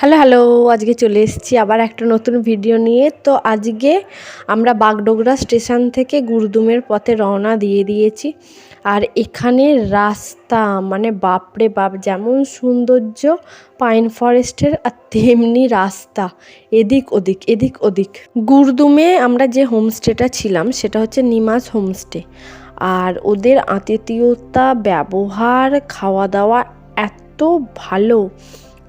Hello hello, আজকে চলে এসেছি আবার একটা নতুন ভিডিও নিয়ে। তো আজকে আমরা বাগডোগরা স্টেশন থেকে গুরুদুমের পথে রওনা দিয়ে দিয়েছি। আর এখানে রাস্তা মানে বাপরে বাপ, যেমন সৌন্দর্য পাইন ফরেস্টের আর তেমনি রাস্তা। এদিক ওদিক এদিক ওদিক। গুরদুমে আমরা যে হোমস্টেটা ছিলাম, সেটা হচ্ছে নিমাজ হোমস্টে। আর ওদের আতিথেয়তা, ব্যবহার, খাওয়া দাওয়া এত ভালো।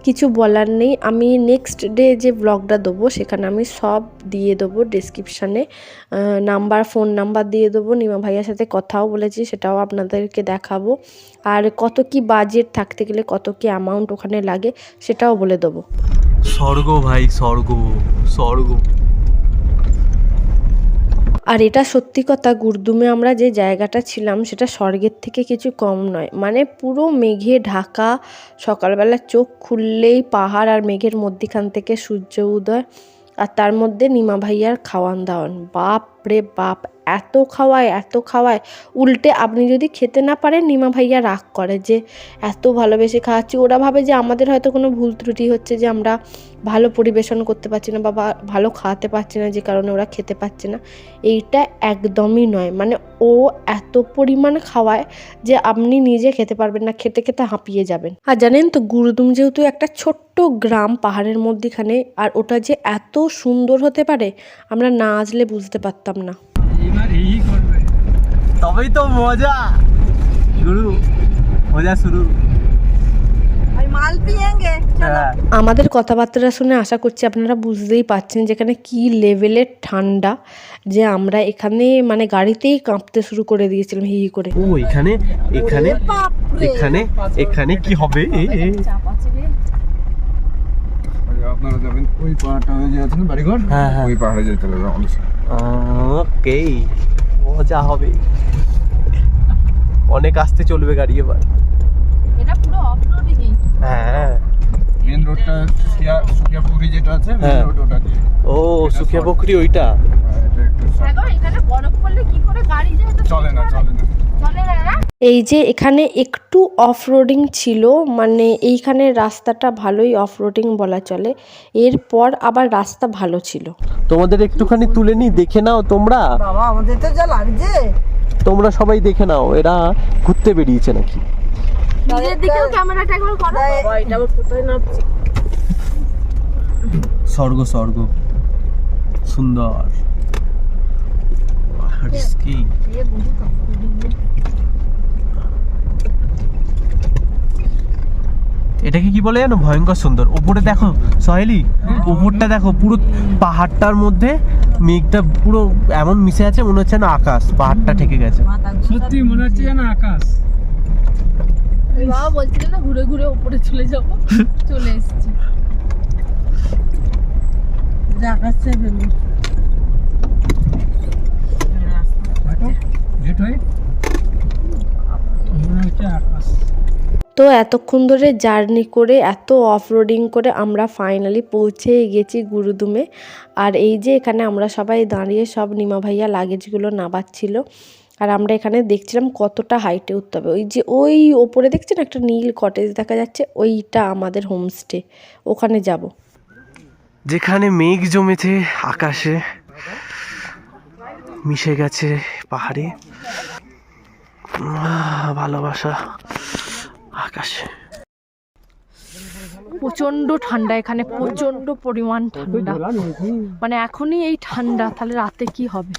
কিছু বলার নেই। আমি নেক্সট ডে যে ব্লগটা দেবো সেখানে আমি সব দিয়ে দেবো ডিসক্রিপশানে নাম্বার ফোন নাম্বার দিয়ে দেবো। নিমা ভাইয়ার সাথে কথাও বলেছি, সেটাও আপনাদেরকে দেখাবো। আর কত কি বাজেট থাকতে গেলে কত কি অ্যামাউন্ট ওখানে লাগে, সেটাও বলে দেবো। স্বর্গ ভাই, স্বর্গ স্বর্গ। আর এটা সত্যি কথা, গুরদুমে আমরা যে জায়গাটা ছিলাম সেটা স্বর্গের থেকে কিছু কম নয়। মানে পুরো মেঘে ঢাকা, সকালবেলা চোখ খুললেই পাহাড় আর মেঘের মধ্যেখান থেকে সূর্য উদয়, আর তার মধ্যে নিমা ভাইয়ার খাওয়ান দাওয়ান বাপ রে বাপ, এত খাওয়ায় এত খাওয়ায়। উল্টে আপনি যদি খেতে না পারেন, নিমা ভাইয়া রাগ করে যে, এত ভালোবেসে খাওয়াচ্ছি। ওরা ভাবে যে, আমাদের হয়তো কোনো ভুল ত্রুটি হচ্ছে যে, আমরা ভালো পরিবেশন করতে পারছি না বা ভালো খাওয়াতে পারছি না, যে কারণে ওরা খেতে পারছে না। এইটা একদমই নয়। মানে ও এত পরিমাণ খাওয়ায় যে, আপনি নিজে খেতে পারবেন না, খেতে খেতে হাঁপিয়ে যাবেন। আর জানেন তো, গুরুদুম যেহেতু একটা ছোট্ট গ্রাম পাহাড়ের মধ্যেখানে, আর ওটা যে এত সুন্দর হতে পারে, আমরা না আসলে বুঝতে পারতাম পারতাম না। তবেই তো মজা। শুরু। মজা শুরু। হ্যাঁ। আমাদের কথাবার্তা শুনে আশা করছি আপনারা বুঝতেই পাচ্ছেন যেখানে কি লেভেলের ঠান্ডা যে আমরা এখানে মানে গাড়িতেই কাঁপতে শুরু করে দিয়েছিলাম হি হি করে। ও এখানে এখানে এখানে এখানে কি হবে? আপনারা যাবেন ওই পাহাড়টা হয়ে যাচ্ছেন বাড়িঘর? হ্যাঁ, হ্যাঁ। ওই পাহাড়ে যেতে হবে ওকে মজা হবে। অনেক আসতে চলবে গাড়ি এবার। এটা পুরো অফ রোডিং হ্যাঁ। মেন রোডটা সুকিয়া সুকিয়া পুকুরি যেটা আছে মেন হ্যাঁ। রোড ওটা ও সুখিয়া পুকুরি ওইটা? হ্যাঁ, হ্যাঁ এখানে বরফ পড়লে কি করে গাড়ি যায় চলে না চলে না। এই যে এখানে একটু অফ রোডিং ছিল মানে এইখানে রাস্তাটা ভালোই অফ রোডিং বলা চলে। এরপর আবার রাস্তা ভালো ছিল। তোমাদের একটুখানি তুলে নি দেখে নাও তোমরা। বাবা আমাদের তো যা লাগছে। তোমরা সবাই দেখে নাও এরা ঘুরতে বেরিয়েছে নাকি? নিজের দিকেও ক্যামেরাটা একবার করো। বাবা এটা আবার কোথায় নামছে? স্বর্গ স্বর্গ। সুন্দর। রিস্কি এটাকে কি বলে জানো? ভয়ঙ্কর সুন্দর। উপরে দেখো সহেলি উপরটা দেখো পুরো পাহাড়টার মধ্যে মেঘটা পুরো এমন মিশে আছে মনে হচ্ছে না আকাশ। পাহাড়টা ঠেকে গেছে। সত্যি মনে হচ্ছে যেন আকাশ। বাবা বলছিল না ঘুরে ঘুরে উপরে চলে যাব? চলে এসেছি। মনে হচ্ছে তো এতক্ষণ ধরে জার্নি করে এত অফ রোডিং করে আমরা ফাইনালি পৌঁছে গেছি গুরুদুমে। আর এই যে এখানে আমরা সবাই দাঁড়িয়ে সব নিমা ভাইয়া লাগেজগুলো নাবাচ্ছিল আর আমরা এখানে দেখছিলাম কতটা হাইটে উঠতে হবে। ওই যে ওই ওপরে দেখছেন একটা নীল কটেজ দেখা যাচ্ছে? ওইটা আমাদের হোমস্টে ওখানে যাব। যেখানে মেঘ জমেছে আকাশে মিশে গেছে পাহাড়ে। ভালোবাসা। আকাশে। প্রচণ্ড ঠান্ডা এখানে, প্রচণ্ড পরিমাণ ঠান্ডা। মানে এখনই এই ঠান্ডা, তাহলে রাতে কি হবে?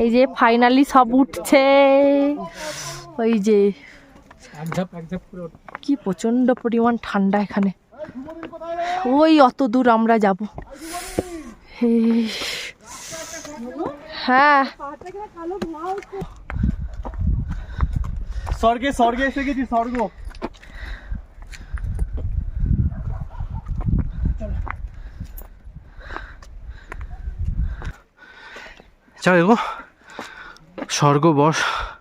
এই যে ফাইনালি সব উঠছে। ওই যে। কি প্রচণ্ড পরিমাণ ঠান্ডা এখানে। ওই অত দূর আমরা যাব। হ্যাঁ। স্বর্গে স্বর্গে এসে গেছি স্বর্গ যাও এগো স্বর্গ বস আরও উপরে এইটা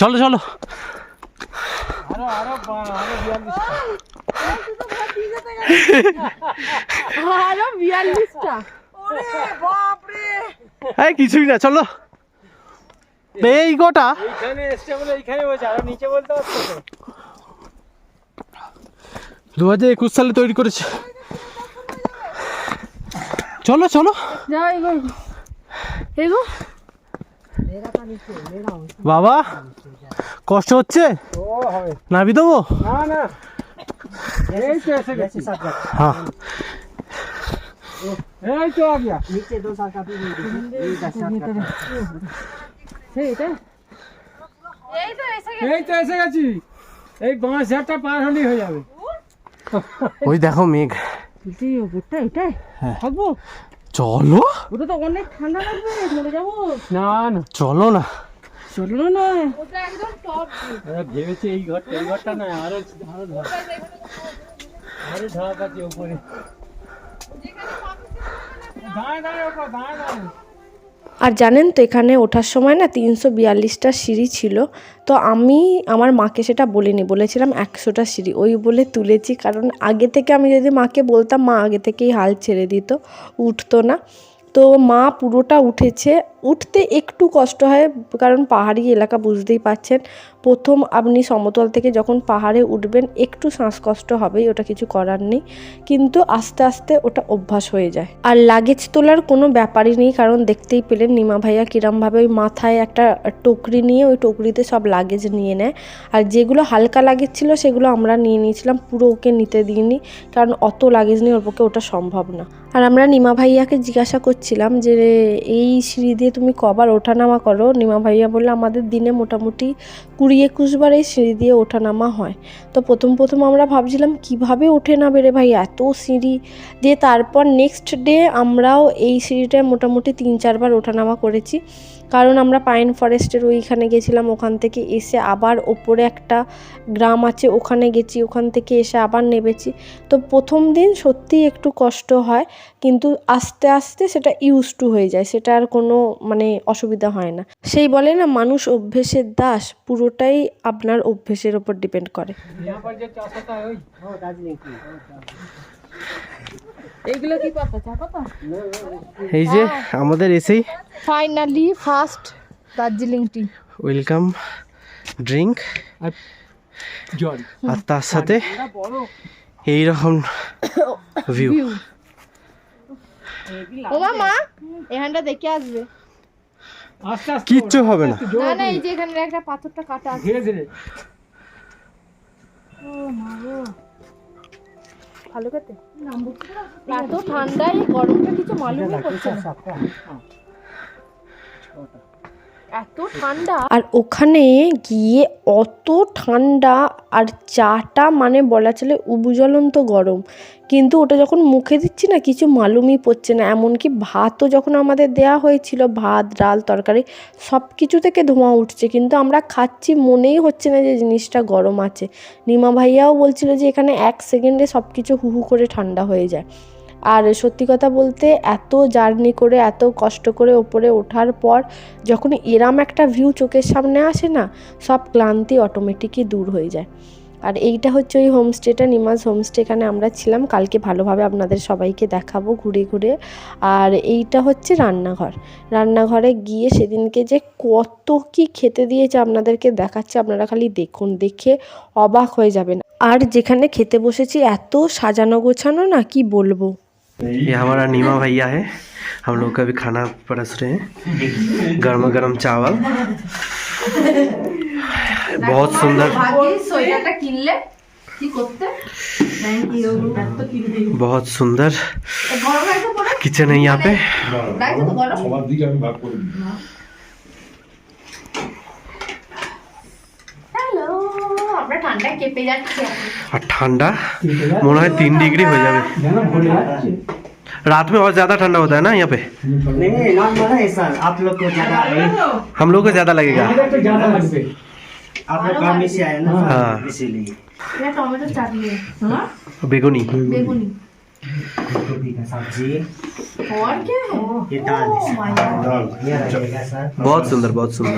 চলো চলো। হ্যাঁ কিছুই না চলো। এই গোটা। এইখানে এসছে বলে এইখানে নিচে বলতে দু হাজার একুশ সালে তৈরি করেছে। চলো চলো। যাও এগো। এগো। বাবা কষ্ট হচ্ছে? নাবি দেবো এই তো হ্যাঁ এই তো এসে এই তো এসে গেছি। এই পার হলেই হয়ে যাবে। ওই দেখো মেঘ। হ্যাঁ। থাকব? চলো ওটা তো অনেক ঠান্ডা লাগবে মরে যাব। না না চলো না। চলো না। ওটা একদম টপ ভেবেছি এই ঘরটা এই ঘরটা নয় আরও আরও ধাপ আরও ধাপ আছে উপরে। দাঁড়ায় দাঁড়ায় ওপর দাঁড়ায় দাঁড়ায় আর জানেন তো এখানে ওঠার সময় না তিনশো বিয়াল্লিশটা সিঁড়ি ছিল। তো আমি, আমার মাকে সেটা বলিনি, বলেছিলাম একশোটা সিঁড়ি। ওই বলে তুলেছি, কারণ আগে থেকে আমি যদি মাকে বলতাম, মা আগে থেকেই হাল ছেড়ে দিত, উঠতো না। তো মা পুরোটা উঠেছে। উঠতে একটু কষ্ট হয়, কারণ পাহাড়ি এলাকা বুঝতেই পাচ্ছেন প্রথম আপনি সমতল থেকে যখন পাহাড়ে উঠবেন, একটু শ্বাসকষ্ট হবেই, ওটা কিছু করার নেই। কিন্তু আস্তে আস্তে ওটা অভ্যাস হয়ে যায়। আর লাগেজ তোলার কোনো ব্যাপারই নেই, কারণ দেখতেই পেলেন নিমা ভাইয়া কিরমভাবে ওই মাথায় একটা টকরি নিয়ে, ওই টকরিতে সব লাগেজ নিয়ে নেয়। আর যেগুলো হালকা লাগেজ ছিল, সেগুলো আমরা নিয়ে নিয়েছিলাম, পুরো ওকে নিতে দিইনি। কারণ অত লাগেজ নিয়ে ওর পক্ষে ওটা সম্ভব না। আর আমরা নিমা ভাইয়াকে জিজ্ঞাসা করছিলাম যে, এই সিঁড়ি দিয়ে তুমি কবার ওঠানামা করো? নিমা ভাইয়া বলল, আমাদের দিনে মোটামুটি কুড়ি একুশ বার এই সিঁড়ি দিয়ে ওঠানামা হয়। তো প্রথম প্রথম আমরা ভাবছিলাম, কীভাবে ওঠে না বেরে ভাই? এত সিঁড়ি দিয়ে তারপর নেক্সট ডে আমরাও এই সিঁড়িটায় মোটামুটি তিন চারবার ওঠানামা করেছি। কারণ আমরা পাইন ফরেস্টের ওইখানে গেছিলাম ওখান থেকে এসে আবার ওপরে একটা গ্রাম আছে ওখানে গেছি ওখান থেকে এসে আবার নেবেছি তো প্রথম দিন সত্যিই একটু কষ্ট হয় কিন্তু আস্তে আস্তে সেটা ইউজ টু হয়ে যায় সেটা আর কোনো মানে অসুবিধা হয় না। সেই বলে না মানুষ অভ্যেসের দাস পুরোটাই আপনার অভ্যেসের ওপর ডিপেন্ড করে। এইগুলো কি পাতা? এই যে আমাদের এসেই finally first Darjeeling tea welcome drink আর তার সাথে এইরকম ভিউ ও মা এখানটা দেখে আসবে। কিচ্ছু হবে না। না না এই যে এখানে একটা পাথরটা কাটা আছে। ধীরে ধীরে। ও মা গো। ভালো খেতে? এত ঠান্ডায় এই গরমটা কিছু মালুমই করছে না। এত ঠান্ডা। আর ওখানে গিয়ে অত ঠান্ডা আর চাটা মানে বলা চলে উবুজ্বলন্ত গরম। কিন্তু ওটা যখন মুখে দিচ্ছি না, কিছু মালুমই পড়ছে না। এমনকি ভাতও যখন আমাদের দেয়া হয়েছিল, ভাত, ডাল, তরকারি সব কিছু থেকে ধোঁয়া উঠছে। কিন্তু আমরা খাচ্ছি, মনেই হচ্ছে না যে জিনিসটা গরম আছে। নিমা ভাইয়াও বলছিল যে এখানে এক সেকেন্ডে সব কিছু হু হু করে ঠান্ডা হয়ে যায়। আর সত্যি কথা বলতে এত জার্নি করে, এত কষ্ট করে ওপরে ওঠার পর যখন এরাম একটা ভিউ চোখের সামনে আসে না, সব ক্লান্তি অটোমেটিকই দূর হয়ে যায়। আর এইটা হচ্ছে ওই হোমস্টেটা নিমাজ হোমস্টে এখানে আমরা ছিলাম। কালকে ভালোভাবে আপনাদের সবাইকে দেখাবো ঘুরে ঘুরে। আর এইটা হচ্ছে রান্নাঘর। রান্নাঘরে গিয়ে সেদিনকে যে কত কি খেতে দিয়েছে আপনাদেরকে দেখাচ্ছে, আপনারা খালি দেখুন, দেখে অবাক হয়ে যাবেন। আর যেখানে খেতে বসেছি, এত সাজানো গোছানো না, কি বলব? ये हमारा नीमा भैया है। हम लोग का भी खाना परस रहे हैं। गर्मा गर्म चावल। बहुत सुंदर। बहुत सुंदर। किचन है यहाँ पे। আমরা ঠান্ডায় কেঁপে যাচ্ছি এখন। और ठंडा मना है तीन डिग्री हो जाए যেন ভরে যাচ্ছে रात में और ज्यादा ठंडा होता है ना यहाँ पे नहीं नॉर्मल है सर आप लोग को ज्यादा हम लोग को ज्यादा लगेगा আমাদের তো জানা লাগবে आप लोग काम से आए ना हाँ। सर इसीलिए এটা টমেটো চাটনি হ্যাঁ बेगुनी বেগুনি गोभी का सब्जी और क्या है ये दाल है सर ये रहेगा सर बहुत सुंदर बहुत सुंदर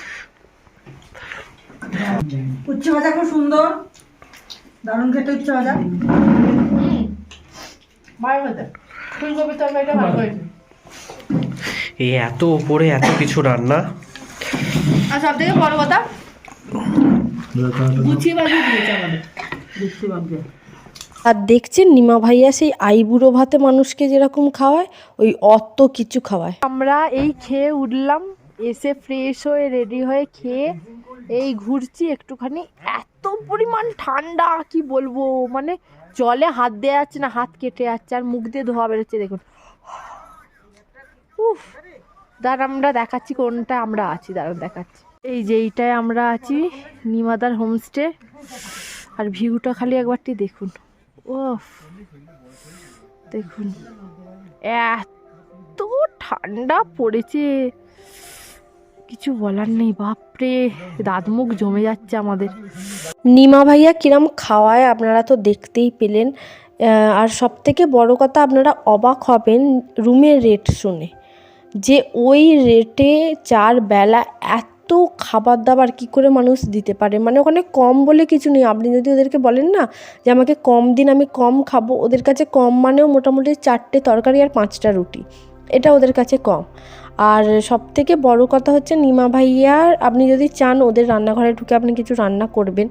ভাজা খুব সুন্দর। দারুণ খেতে উচ্চ ভাজা ফুলকপি তরকারিটা ভালো হয়েছে। এই এত উপরে এত কিছু রান্না? আর সব থেকে বড় কথা গুছিয়ে বাজিয়ে দিয়েছে আমাদের। আর দেখছেন নিমা ভাইয়া সেই আইবুড়ো ভাতে মানুষকে যেরকম খাওয়ায় ওই অত কিছু খাওয়ায়। আমরা এই খেয়ে উঠলাম। এসে ফ্রেশ হয়ে রেডি হয়ে খেয়ে এই ঘুরছি একটুখানি। এত পরিমাণ ঠান্ডা, কি বলব? মানে জলে হাত দেওয়া যাচ্ছে না, হাত কেটে যাচ্ছে, আর মুখ দিয়ে ধোয়া বেরোচ্ছে, দেখুন। উফ, দাঁড়ান, আমরা দেখাচ্ছি কোনটা আমরা আছি, দাঁড়ান দেখাচ্ছি। এই যে এইটায় আমরা আছি, নিমাদার হোমস্টে আর ভিউটা খালি একবারটি দেখুন। ওফ দেখুন। এত ঠান্ডা পড়েছে। কিছু বলার নেই, বাপরে। দাঁত মুখ জমে যাচ্ছে আমাদের। নিমা ভাইয়া কিরম খাওয়ায় আপনারা তো দেখতেই পেলেন। আর সব থেকে বড় কথা, আপনারা অবাক হবেন রুমের রেট শুনে। যে ওই রেটে চার বেলা এত খাবার দাবার কি করে মানুষ দিতে পারে? মানে ওখানে কম বলে কিছু নেই। আপনি যদি ওদেরকে বলেন না যে, আমাকে কম দিন, আমি কম খাব, ওদের কাছে কম মানেও মোটামুটি চারটে তরকারি আর পাঁচটা রুটি। এটা ওদের কাছে কম। আর সব থেকে বড় কথা হচ্ছে নিমা ভাইয়ার, আপনি যদি চান ওদের রান্নাঘরে ঢুকে আপনি কিছু রান্না করবেন।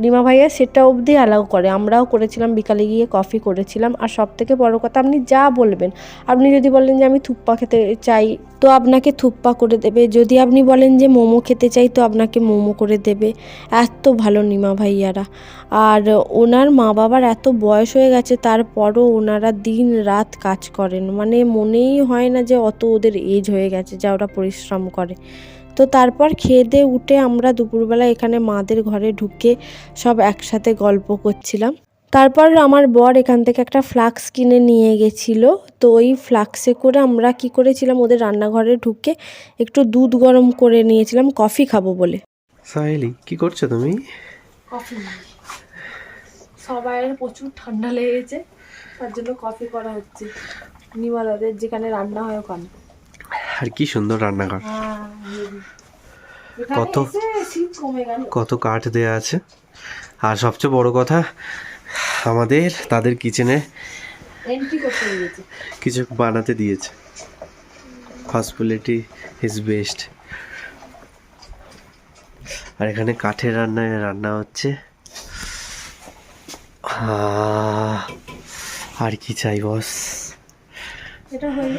নিমা ভাইয়া সেটা অবধি অ্যালাউ করে। আমরাও করেছিলাম, বিকালে গিয়ে কফি করেছিলাম। আর সব থেকে বড় কথা, আপনি যা বলবেন, আপনি যদি বলেন যে আমি থুপ্পা খেতে চাই, তো আপনাকে থুপ্পা করে দেবে। যদি আপনি বলেন যে মোমো খেতে চাই, তো আপনাকে মোমো করে দেবে। এত ভালো নিমা ভাইয়ারা। আর ওনার মা বাবার এত বয়স হয়ে গেছে, তারপরও ওনারা দিন রাত কাজ করেন। মানে মনেই হয় না যে অত ওদের এজ হয়ে গেছে, যা ওরা পরিশ্রম করে। তো তারপর খেয়ে দিয়ে উঠে আমরা দুপুরবেলা এখানে মাদের ঘরে ঢুকে সব একসাথে গল্প করছিলাম। তারপর আমার বর এখান থেকে একটা ফ্লাক্স কিনে নিয়ে গেছিল। তো ওই ফ্লাক্সে করে আমরা কি করেছিলাম ওদের রান্নাঘরে ঢুকে একটু দুধ গরম করে নিয়েছিলাম কফি খাব বলে। সাহেলি কি করছ তুমি? কফি সবাইয়ের প্রচুর ঠান্ডা লেগেছে তার জন্য কফি করা হচ্ছে। নিমা দাদের যেখানে রান্না হয় ওখানে। আর কি সুন্দর রান্নাঘর। কত? এসে শীত কমে গেল কত কাঠ দেয়া আছে। আর সবচেয়ে বড় কথা আমাদের তাদের কিচেনে এন্ট্রি করতে দিয়েছে। কিছু বানাতে দিয়েছে। হসপিটালিটি ইজ বেস্ট আর এখানে কাঠের রান্নায় রান্না হচ্ছে। আর কি চাই বস এটা হয়ে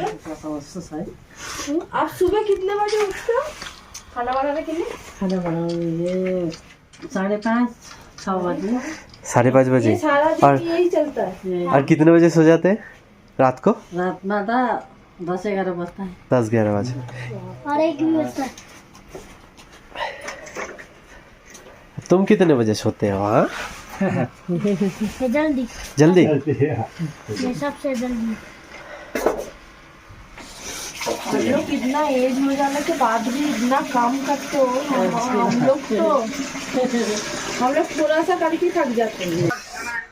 आप सुबह कितने बजे उठते हो? खाना बनाने के लिए? खाना बनाने ये साढ़े पाँच छः बजे। साढ़े पाँच बजे। और यही चलता है। और कितने बजे सो जाते हैं? रात को? रात में तो दस ग्यारह बजता है। दस ग्यारह बजे। और एक भी बजता है। तुम कितने बजे सोते हो हाँ? जल्दी। जल्दी? सबसे जल्दी। हम लोग इतना एज हो जाने के बाद भी इतना काम करते हो हम हम लोग तो हम लोग थोड़ा सा करके थक जाते हैं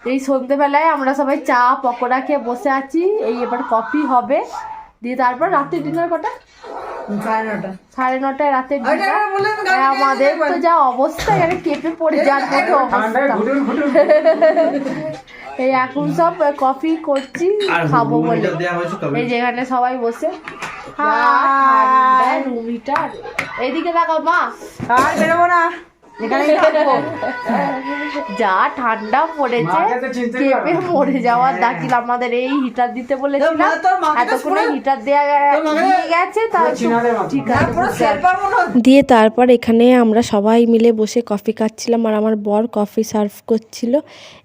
এই সন্ধেবেলায় আমরা সবাই চা পকোড়া খেয়ে বসে আছি এই এবার কফি হবে দিয়ে তারপর রাতে ডিনার কটা সাড়ে নটা সাড়ে নটায় রাতে আমাদের তো যা অবস্থা এখানে কেঁপে পড়ে যাওয়ার মতো অবস্থা এই এখন সব কফি করছি খাবো বলে এই যেখানে সবাই বসে রুম হিটার এইদিকে তাকাও মা আর বেরোবো না এখানেই থাকব। যা ঠান্ডা পড়েছে কেঁপে মরে যাওয়ার দাকিল আমাদের এই হিটার দিতে বলেছিলাম এতক্ষণে হিটার দেওয়া দিয়ে গেছে তার ঠিক আছে। দিয়ে তারপর এখানে আমরা সবাই মিলে বসে কফি খাচ্ছিলাম আর আমার বর কফি সার্ভ করছিল।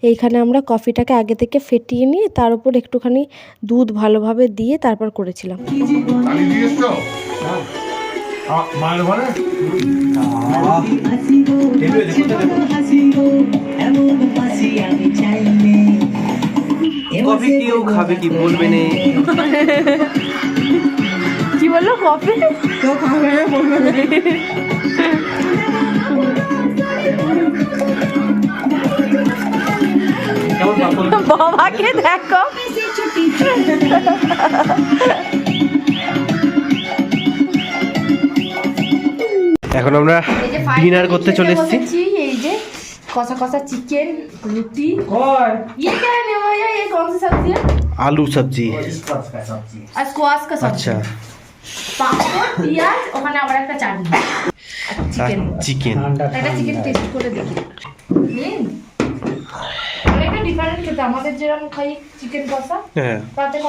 এইখানে আমরা কফিটাকে আগে থেকে ফেটিয়ে নিয়ে তার উপর একটুখানি দুধ ভালোভাবে দিয়ে তারপর করেছিলাম। কফি কেউ খাবে কি বলবে নে কি বলল কফি বাবাকে দেখো এখন আমরা ডিনার করতে চলে এসেছি। এই যে কষা কষা চিকেন রুটি। আলু সবজি। সবজি। আচ্ছা। চিকেন চিকেন টেস্ট করে অনেকটা ডিফারেন্ট আমাদের যেরকম খাই চিকেন কষা হ্যাঁ।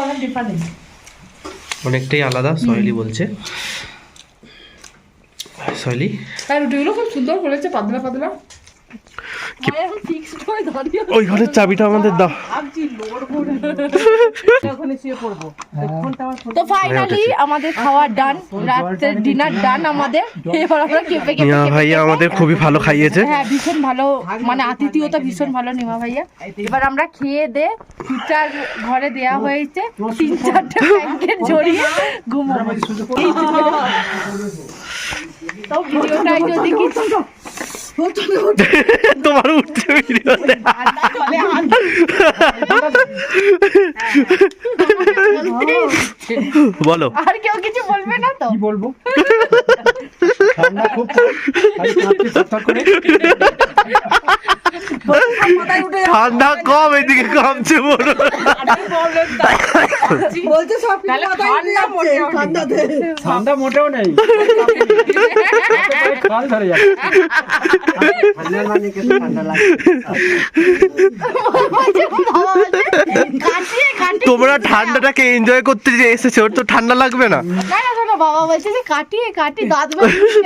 অনেক ডিফারেন্ট অনেকটাই আলাদা সহেলি বলছে। রুটিগুলো খুব সুন্দর করেছে পাতলা পাতলা হয়ে ওই ঘরের চাবিটা আমাদের দাও তো ফাইনালি আমাদের খাওয়া ডান রাতের ডিনার ডান আমাদের এবার আমরা কেঁপে কেঁপে ভাইয়া আমাদের খুবই ভালো খাইয়েছে হ্যাঁ ভীষণ ভালো মানে আতিথিয়তা ভীষণ ভালো নিমা ভাইয়া এবার আমরা খেয়ে দে হিটার ঘরে দেয়া হয়েছে তিন চারটে জড়িয়ে ঘুমাবো তো ভিডিওটাই যদি কিছু তোমার উঠছে ভিডিও বলো। আর কেউ কিছু বলবে না তো? বলব? ঠান্ডা খুব কম এদিকে কমছে বলো বলছে সব ঠান্ডাতে। ঠান্ডা মোটেও নেই। কাল ধরে যাচ্ছে। ঠান্ডা মানে ঠান্ডা লাগে তোমরা ঠান্ডাটাকে এনজয় করতে যে এসেছ ওর তো ঠান্ডা লাগবে না। না না বাবা বলছে যে কাটিয়ে কাটি দাঁত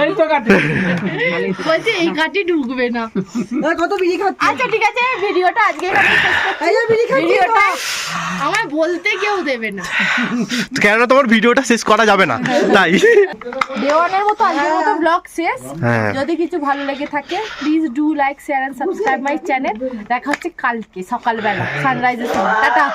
এই তো কাঠি বলছে এই কাটি ঢুকবে না কত বিড়ি খাচ্ছে আচ্ছা ঠিক আছে ভিডিওটা আজকে এখানে শেষ করছি। এই যে বিড়ি খাচ্ছে ভিডিওটা আমার বলতে কেউ দেবে না কেননা তোমার ভিডিওটা শেষ করা যাবে না তাই। দেওয়ানের মতো আজকের মতো ব্লগ শেষ। হ্যাঁ। যদি কিছু ভালো লেগে থাকে please do like share and subscribe my channel দেখা হচ্ছে কালকে সকালবেলা সানরাইজের সময়। টাটা।